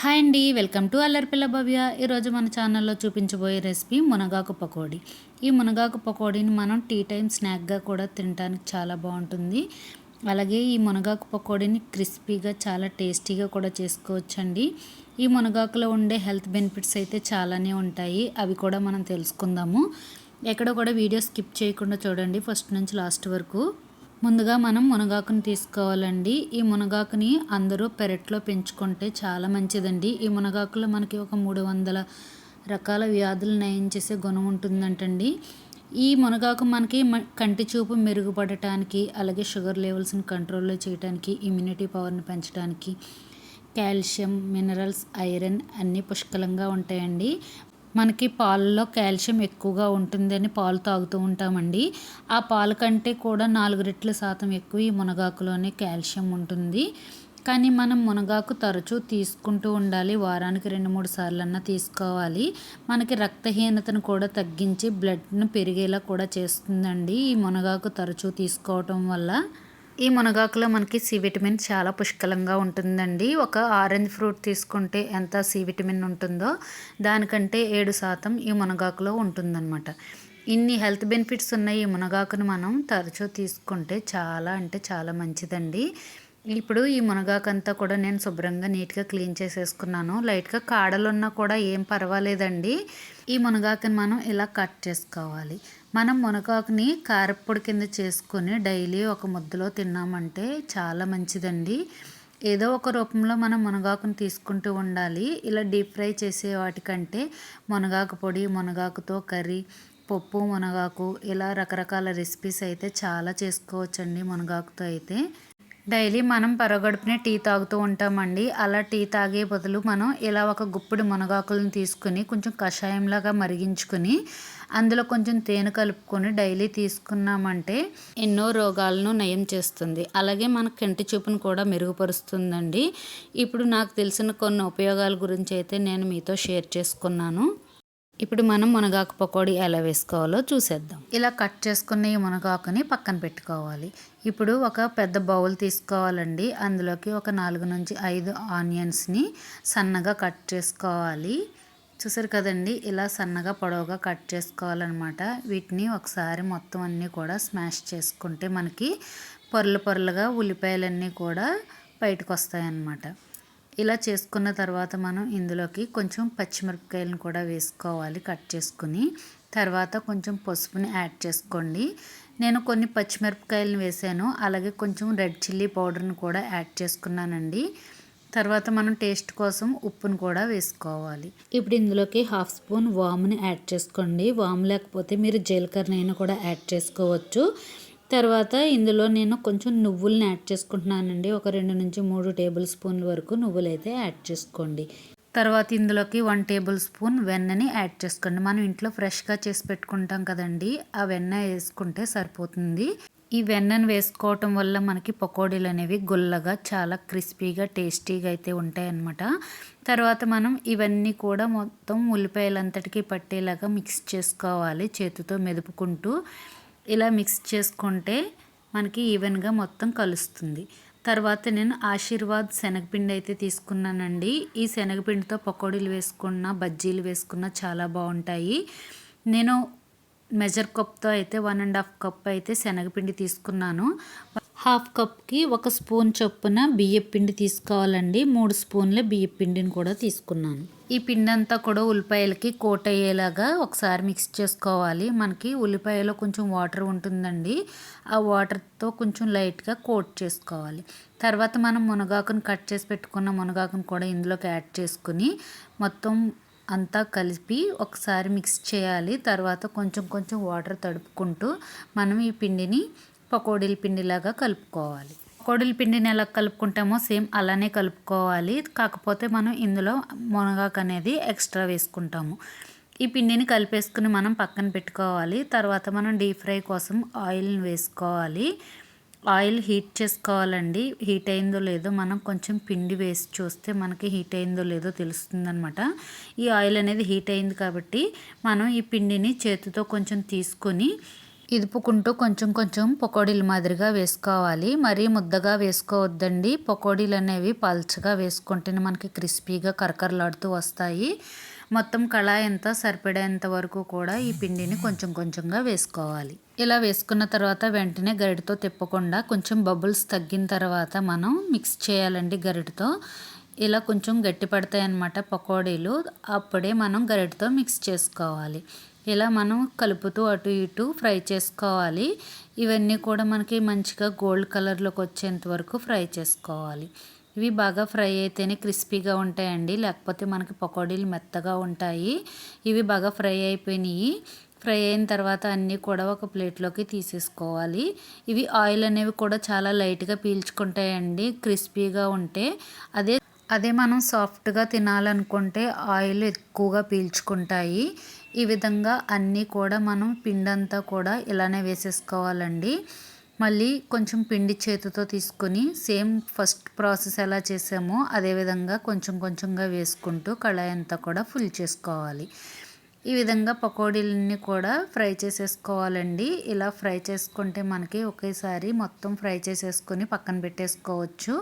Hi అండి welcome to అల్లరిపిల్ల భవ్య. ఈరోజు మన ఛానల్లో చూపించబోయే రెసిపీ మునగాకు పకోడీ. ఈ మునగాకు పకోడీని మనం టీ టైం స్నాక్గా కూడా తినడానికి చాలా బాగుంటుంది. అలాగే ఈ మునగాకు పకోడీని క్రిస్పీగా చాలా టేస్టీగా కూడా చేసుకోవచ్చండి. ఈ మునగాకులో ఉండే హెల్త్ బెనిఫిట్స్ అయితే చాలానే ఉంటాయి. అవి కూడా మనం తెలుసుకుందాము. ఎక్కడ కూడా వీడియో స్కిప్ చేయకుండా చూడండి ఫస్ట్ నుంచి లాస్ట్ వరకు. ముందుగా మనం మునగాకుని తీసుకోవాలండి. ఈ మునగాకుని అందరూ పెరట్లో పెంచుకుంటే చాలా మంచిదండి. ఈ మునగాకులో మనకి ఒక మూడు వందల రకాల వ్యాధులు నయం చేసే గుణం ఉంటుందంటండి. ఈ మునగాకు మనకి కంటి చూపు మెరుగుపడటానికి అలాగే షుగర్ లెవెల్స్ని కంట్రోల్లో చేయడానికి ఇమ్యూనిటీ పవర్ని పెంచడానికి కాల్షియం మినరల్స్ ఐరన్ అన్నీ పుష్కలంగా ఉంటాయండి. మనకి పాలలో కాల్షియం ఎక్కువగా ఉంటుందని పాలు తాగుతూ ఉంటామండి. ఆ పాల కంటే కూడా నాలుగు రెట్ల శాతం ఎక్కువ ఈ మునగాకులోనే కాల్షియం ఉంటుంది. కానీ మనం మునగాకు తరచూ తీసుకుంటూ ఉండాలి. వారానికి రెండు మూడు సార్లన్నా తీసుకోవాలి. మనకి రక్తహీనతను కూడా తగ్గించి బ్లడ్ను పెరిగేలా కూడా చేస్తుందండి ఈ మునగాకు తరచూ తీసుకోవటం వల్ల. ఈ మునగాకులో మనకి సి విటమిన్ చాలా పుష్కలంగా ఉంటుందండి. ఒక ఆరెంజ్ ఫ్రూట్ తీసుకుంటే ఎంత సి విటమిన్ ఉంటుందో దానికంటే ఏడు శాతం ఈ మునగాకులో ఉంటుందన్నమాట. ఇన్ని హెల్త్ బెనిఫిట్స్ ఉన్నాయి ఈ మునగాకును మనం తరచూ తీసుకుంటే చాలా అంటే చాలా మంచిదండి. ఇప్పుడు ఈ మునగాకంతా కూడా నేను శుభ్రంగా నీట్గా క్లీన్ చేసేసుకున్నాను. లైట్గా కాడలున్నా కూడా ఏం పర్వాలేదండి. ఈ మునగాకుని మనం ఇలా కట్ చేసుకోవాలి. మనం మునగాకుని కారప్పొడి కింద చేసుకొని డైలీ ఒక ముద్దలో తిన్నామంటే చాలా మంచిదండి. ఏదో ఒక రూపంలో మనం మునగాకుని తీసుకుంటూ ఉండాలి. ఇలా డీప్ ఫ్రై చేసే వాటికంటే మునగాకు పొడి మునగాకుతో కర్రీ పప్పు మునగాకు ఇలా రకరకాల రెసిపీస్ అయితే చాలా చేసుకోవచ్చండి మునగాకుతో అయితే. డైలీ మనం పరగడుపునే టీ తాగుతూ ఉంటామండి. అలా టీ తాగే బదులు మనం ఇలా ఒక గుప్పుడు మునగాకులను తీసుకుని కొంచెం కషాయంలాగా మరిగించుకుని అందులో కొంచెం తేనె కలుపుకొని డైలీ తీసుకున్నామంటే ఎన్నో రోగాలను నయం చేస్తుంది. అలాగే మన కంటి చూపును కూడా మెరుగుపరుస్తుందండి. ఇప్పుడు నాకు తెలిసిన కొన్ని ఉపయోగాల గురించి అయితే నేను మీతో షేర్ చేసుకున్నాను. ఇప్పుడు మనం మునగాకు పకోడీ ఎలా వేసుకోవాలో చూసేద్దాం. ఇలా కట్ చేసుకున్న ఈ మునగాకుని పక్కన పెట్టుకోవాలి. ఇప్పుడు ఒక పెద్ద బౌల్ తీసుకోవాలండి. అందులోకి ఒక నాలుగు నుంచి ఐదు ఆనియన్స్ని సన్నగా కట్ చేసుకోవాలి. చూసారు కదండి? ఇలా సన్నగా పొడవుగా కట్ చేసుకోవాలన్నమాట. వీటిని ఒకసారి మొత్తం అన్నీ కూడా స్మాష్ చేసుకుంటే మనకి పొరలు పొరలుగా ఉల్లిపాయలన్నీ కూడా బయటకు వస్తాయన్నమాట. ఇలా చేసుకున్న తర్వాత మనం ఇందులోకి కొంచెం పచ్చిమిరపకాయలను కూడా వేసుకోవాలి కట్ చేసుకుని. తర్వాత కొంచెం పసుపుని యాడ్ చేసుకోండి. నేను కొన్ని పచ్చిమిరపకాయలను వేసాను. అలాగే కొంచెం రెడ్ చిల్లీ పౌడర్ని కూడా యాడ్ చేసుకున్నానండి. తర్వాత మనం టేస్ట్ కోసం ఉప్పును కూడా వేసుకోవాలి. ఇప్పుడు ఇందులోకి హాఫ్ స్పూన్ వామ్ని యాడ్ చేసుకోండి. వామ్ లేకపోతే మీరు జీలకర్రనైనా కూడా యాడ్ చేసుకోవచ్చు. తర్వాత ఇందులో నేను కొంచెం నువ్వుల్ని యాడ్ చేసుకుంటున్నానండి. ఒక రెండు నుంచి మూడు టేబుల్ స్పూన్ల వరకు నువ్వులు అయితే యాడ్ చేసుకోండి. తర్వాత ఇందులోకి వన్ టేబుల్ స్పూన్ వెన్నని యాడ్ చేసుకోండి. మనం ఇంట్లో ఫ్రెష్గా చేసి పెట్టుకుంటాం కదండి ఆ వెన్న వేసుకుంటే సరిపోతుంది. ఈ వెన్నను వేసుకోవటం వల్ల మనకి పకోడీలు అనేవి గుల్లగా చాలా క్రిస్పీగా టేస్టీగా అయితే ఉంటాయన్నమాట. తర్వాత మనం ఇవన్నీ కూడా మొత్తం ఉల్లిపాయలంతటికీ పట్టేలాగా మిక్స్ చేసుకోవాలి చేతితో మెదుపుకుంటూ. ఇలా మిక్స్ చేసుకుంటే మనకి ఈవెన్గా మొత్తం కలుస్తుంది. తర్వాత నేను ఆశీర్వాద్ శనగపిండి అయితే తీసుకున్నానండి. ఈ శనగపిండితో పకోడీలు వేసుకున్న బజ్జీలు వేసుకున్న చాలా బాగుంటాయి. నేను మెజర్ కప్తో అయితే వన్ అండ్ హాఫ్ కప్ అయితే శనగపిండి తీసుకున్నాను. హాఫ్ కప్కి ఒక స్పూన్ చొప్పున బియ్య పిండి తీసుకోవాలండి. మూడు స్పూన్ల బియ్య పిండిని కూడా తీసుకున్నాను. ఈ పిండి అంతా కూడా ఉల్లిపాయలకి కోట్ అయ్యేలాగా ఒకసారి మిక్స్ చేసుకోవాలి. మనకి ఉల్లిపాయలో కొంచెం వాటర్ ఉంటుందండి. ఆ వాటర్తో కొంచెం లైట్గా కోట్ చేసుకోవాలి. తర్వాత మనం మునగాకును కట్ చేసి పెట్టుకున్న మునగాకును కూడా ఇందులోకి యాడ్ చేసుకుని మొత్తం అంతా కలిపి ఒకసారి మిక్స్ చేయాలి. తర్వాత కొంచెం కొంచెం వాటర్ తడుపుకుంటూ మనం ఈ పిండిని పకోడీల పిండిలాగా కలుపుకోవాలి. పకోడీల పిండిని ఎలా కలుపుకుంటామో సేమ్ అలానే కలుపుకోవాలి. కాకపోతే మనం ఇందులో మునగాకు అనేది ఎక్స్ట్రా వేసుకుంటాము. ఈ పిండిని కలిపేసుకుని మనం పక్కన పెట్టుకోవాలి. తర్వాత మనం డీప్ ఫ్రై కోసం ఆయిల్ని వేసుకోవాలి. ఆయిల్ హీట్ చేసుకోవాలండి. హీట్ అయిందో లేదో మనం కొంచెం పిండి వేసి చూస్తే మనకి హీట్ అయిందో లేదో తెలుస్తుందనమాట ఈ ఆయిల్ అనేది హీట్ అయింది కాబట్టి మనం ఈ పిండిని చేతితో కొంచెం తీసుకొని ఇదుపుకుంటూ కొంచెం కొంచెం పకోడీల మాదిరిగా వేసుకోవాలి. మరీ ముద్దగా వేసుకోవద్దండి. పకోడీలు అనేవి పల్చగా వేసుకుంటేనే మనకి క్రిస్పీగా కరకరలాడుతూ వస్తాయి. మొత్తం కళాయి ఎంత సరిపడేంత వరకు కూడా ఈ పిండిని కొంచెం కొంచెంగా వేసుకోవాలి. ఇలా వేసుకున్న తర్వాత వెంటనే గరిటతో తిప్పకుండా కొంచెం బబుల్స్ తగ్గిన తర్వాత మనం మిక్స్ చేయాలండి గరిటతో. ఇలా కొంచెం గట్టి పడతాయి అన్నమాట పకోడీలు. అప్పుడే మనం గరిటతో మిక్స్ చేసుకోవాలి. ఇలా మనం కలుపుతూ అటు ఇటు ఫ్రై చేసుకోవాలి. ఇవన్నీ కూడా మనకి మంచిగా గోల్డ్ కలర్లోకి వచ్చేంత వరకు ఫ్రై చేసుకోవాలి. ఇవి బాగా ఫ్రై అయితేనే క్రిస్పీగా ఉంటాయండి. లేకపోతే మనకి పకోడీలు మెత్తగా ఉంటాయి. ఇవి బాగా ఫ్రై అయిపోయినాయి. ఫ్రై అయిన తర్వాత అన్నీ కూడా ఒక ప్లేట్లోకి తీసేసుకోవాలి. ఇవి ఆయిల్ అనేవి కూడా చాలా లైట్గా పీల్చుకుంటాయండి. క్రిస్పీగా ఉంటే. అదే అదే మనం సాఫ్ట్గా తినాలనుకుంటే ఆయిల్ ఎక్కువగా పీల్చుకుంటాయి. ఈ విధంగా అన్నీ కూడా మనం పిండంతా కూడా ఇలానే వేసేసుకోవాలండి. మళ్ళీ కొంచెం పిండి చేతితో తీసుకొని సేమ్ ఫస్ట్ ప్రాసెస్ ఎలా చేసామో అదేవిధంగా కొంచెం కొంచెంగా వేసుకుంటూ కళాయి అంతా కూడా ఫుల్ చేసుకోవాలి. ఈ విధంగా పకోడీలన్నీ కూడా ఫ్రై చేసేసుకోవాలండి. ఇలా ఫ్రై చేసుకుంటే మనకి ఒకేసారి మొత్తం ఫ్రై చేసేసుకొని పక్కన పెట్టేసుకోవచ్చు.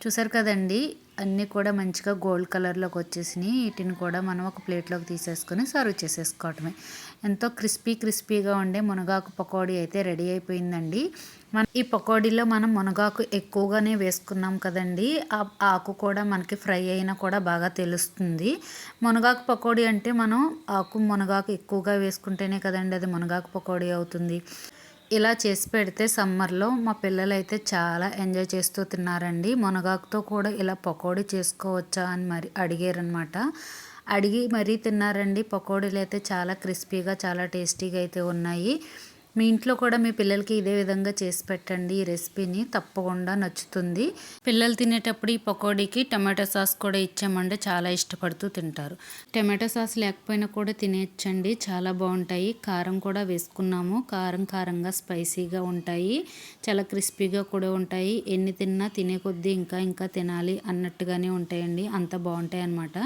చూసారు కదండి అన్నీ కూడా మంచిగా గోల్డ్ కలర్లోకి వచ్చేసినాయి. వీటిని కూడా మనం ఒక ప్లేట్లోకి తీసేసుకొని సర్వ్ చేసేసుకోవటమే. ఎంతో క్రిస్పీ క్రిస్పీగా ఉండే మునగాకు పకోడీ అయితే రెడీ అయిపోయిందండి. మన ఈ పకోడీలో మనం మునగాకు ఎక్కువగానే వేసుకున్నాం కదండి. ఆ ఆకు కూడా మనకి ఫ్రై అయినా కూడా బాగా తెలుస్తుంది. మునగాకు పకోడీ అంటే మనం ఆకు మునగాకు ఎక్కువగా వేసుకుంటేనే కదండి అది మునగాకు పకోడీ అవుతుంది. ఇలా చేసి పెడితే సమ్మర్లో మా పిల్లలు అయితే చాలా ఎంజాయ్ చేస్తూ తిన్నారండి. మునగాకుతో కూడా ఇలా పకోడీ చేసుకోవచ్చా అని మరి అడిగారనమాట అడిగి మరీ తిన్నారండి. పకోడీలు అయితే చాలా క్రిస్పీగా చాలా టేస్టీగా అయితే ఉన్నాయి. మీ ఇంట్లో కూడా మీ పిల్లలకి ఇదే విధంగా చేసి పెట్టండి ఈ రెసిపీని తప్పకుండా నచ్చుతుంది. పిల్లలు తినేటప్పుడు ఈ పకోడీకి టమాటో సాస్ కూడా ఇచ్చామంటే చాలా ఇష్టపడుతూ తింటారు. టమాటో సాస్ లేకపోయినా కూడా తినేయచ్చండి చాలా బాగుంటాయి. కారం కూడా వేసుకున్నాము కారం కారంగా స్పైసీగా ఉంటాయి చాలా క్రిస్పీగా కూడా ఉంటాయి. ఎన్ని తిన్నా తినే కొద్దీ ఇంకా ఇంకా తినాలి అన్నట్టుగానే ఉంటాయండి అంత బాగుంటాయి అన్నమాట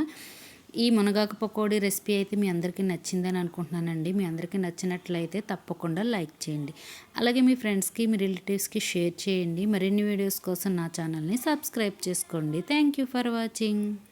ఈ మునగాకు పకోడీ రెసిపీ అయితే మీ అందరికీ నచ్చిందని అనుకుంటున్నానండి. మీ అందరికీ నచ్చినట్లయితే తప్పకుండా లైక్ చేయండి. అలాగే మీ ఫ్రెండ్స్కి మీ రిలేటివ్స్కి షేర్ చేయండి. మరిన్ని వీడియోస్ కోసం నా ఛానల్ని సబ్స్క్రైబ్ చేసుకోండి. Thank you for watching.